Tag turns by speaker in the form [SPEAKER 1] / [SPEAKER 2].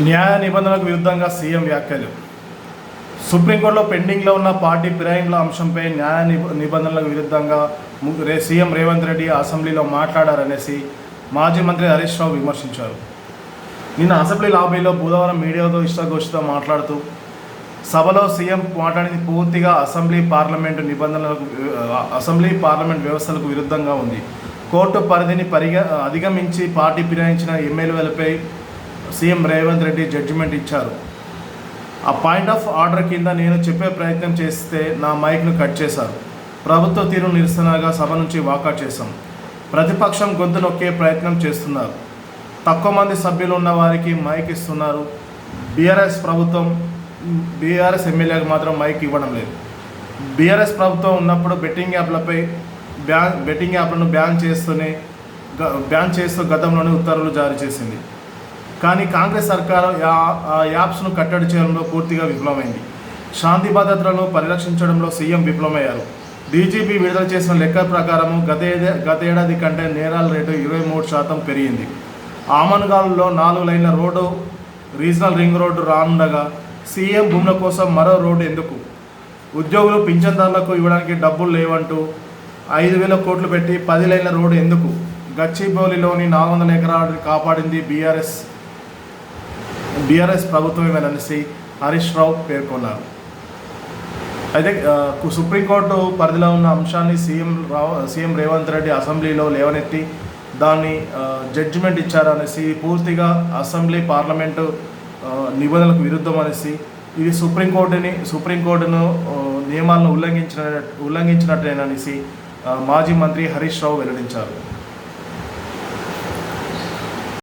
[SPEAKER 1] న్యాయ నిబంధనలకు విరుద్ధంగా సీఎం వ్యాఖ్యలు. సుప్రీంకోర్టులో పెండింగ్లో ఉన్న పార్టీ ఫిరాయింపుల అంశంపై న్యాయ నిబంధనలకు విరుద్ధంగా రే- సీఎం రేవంత్ రెడ్డి అసెంబ్లీలో మాట్లాడారనేసి మాజీ మంత్రి హరీష్ రావు విమర్శించారు. నిన్న అసెంబ్లీ లాబీలో బుధవారం మీడియాతో ఇష్టగోష్ఠితో మాట్లాడుతూ సభలో సీఎం మాట్లాడింది పూర్తిగా అసెంబ్లీ పార్లమెంటు నిబంధనలకు అసెంబ్లీ పార్లమెంట్ వ్యవస్థలకు విరుద్ధంగా ఉంది. కోర్టు పరిధిని పరిగ అధిగమించి పార్టీ ఫిరాయించిన ఎమ్మెల్యేలపై సీఎం రేవంత్ రెడ్డి జడ్జిమెంట్ ఇచ్చారు. ఆ పాయింట్ ఆఫ్ ఆర్డర్ కింద నేను చెప్పే ప్రయత్నం చేస్తే నా మైక్ను కట్ చేశారు. ప్రభుత్వ తీరు నిరసనగా సభ నుంచి వాకౌట్ చేశాం. ప్రతిపక్షం గొంతు నొక్కే ప్రయత్నం చేస్తున్నారు. తక్కువ మంది సభ్యులు ఉన్న వారికి మైక్ ఇస్తున్నారు. బీఆర్ఎస్ ప్రభుత్వం బీఆర్ఎస్ ఎమ్మెల్యేకి మాత్రం మైక్ ఇవ్వడం లేదు. బీఆర్ఎస్ ప్రభుత్వం ఉన్నప్పుడు బెట్టింగ్ యాప్లపై బ్యాన్ బెట్టింగ్ యాప్లను బ్యాన్ చేస్తూనే బ్యాన్ చేస్తూ గతంలోనే ఉత్తర్వులు జారీ చేసింది. కానీ కాంగ్రెస్ సర్కారు ఆ యాప్స్ను కట్టడి చేయడంలో పూర్తిగా విఫలమైంది. శాంతి భద్రతలను పరిరక్షించడంలో సీఎం విఫలమయ్యారు. డీజీపీ విడుదల చేసిన లెక్క ప్రకారం గతేదే గతేడాది కంటే నేరాల రేటు ఇరవై మూడు శాతం పెరిగింది. ఆమన్గాల్లో నాలుగు లైన్ల రోడ్డు రీజనల్ రింగ్ రోడ్డు రానుండగా సీఎం భూముల కోసం మరో రోడ్డు ఎందుకు? ఉద్యోగులు పింఛన్దారులకు ఇవ్వడానికి డబ్బులు లేవంటూ ఐదు వేల కోట్లు పెట్టి పది లైన్ల రోడ్డు ఎందుకు? గచ్చిబౌలిలోని నాలుగు వందల ఎకరాలు కాపాడింది బీఆర్ఎస్ బీఆర్ఎస్ ప్రభుత్వమేననేసి హరీష్ రావు పేర్కొన్నారు. అయితే సుప్రీంకోర్టు పరిధిలో ఉన్న అంశాన్ని సీఎం రావు సీఎం రేవంత్ రెడ్డి అసెంబ్లీలో లేవనెత్తి దాన్ని జడ్జిమెంట్ ఇచ్చారనేసి పూర్తిగా అసెంబ్లీ పార్లమెంటు నిబంధనలకు విరుద్ధం అనేసి ఇది సుప్రీంకోర్టుని సుప్రీంకోర్టును నియమాలను ఉల్లంఘించిన ఉల్లంఘించినట్టేననేసి మాజీ మంత్రి హరీష్ రావు వెల్లడించారు.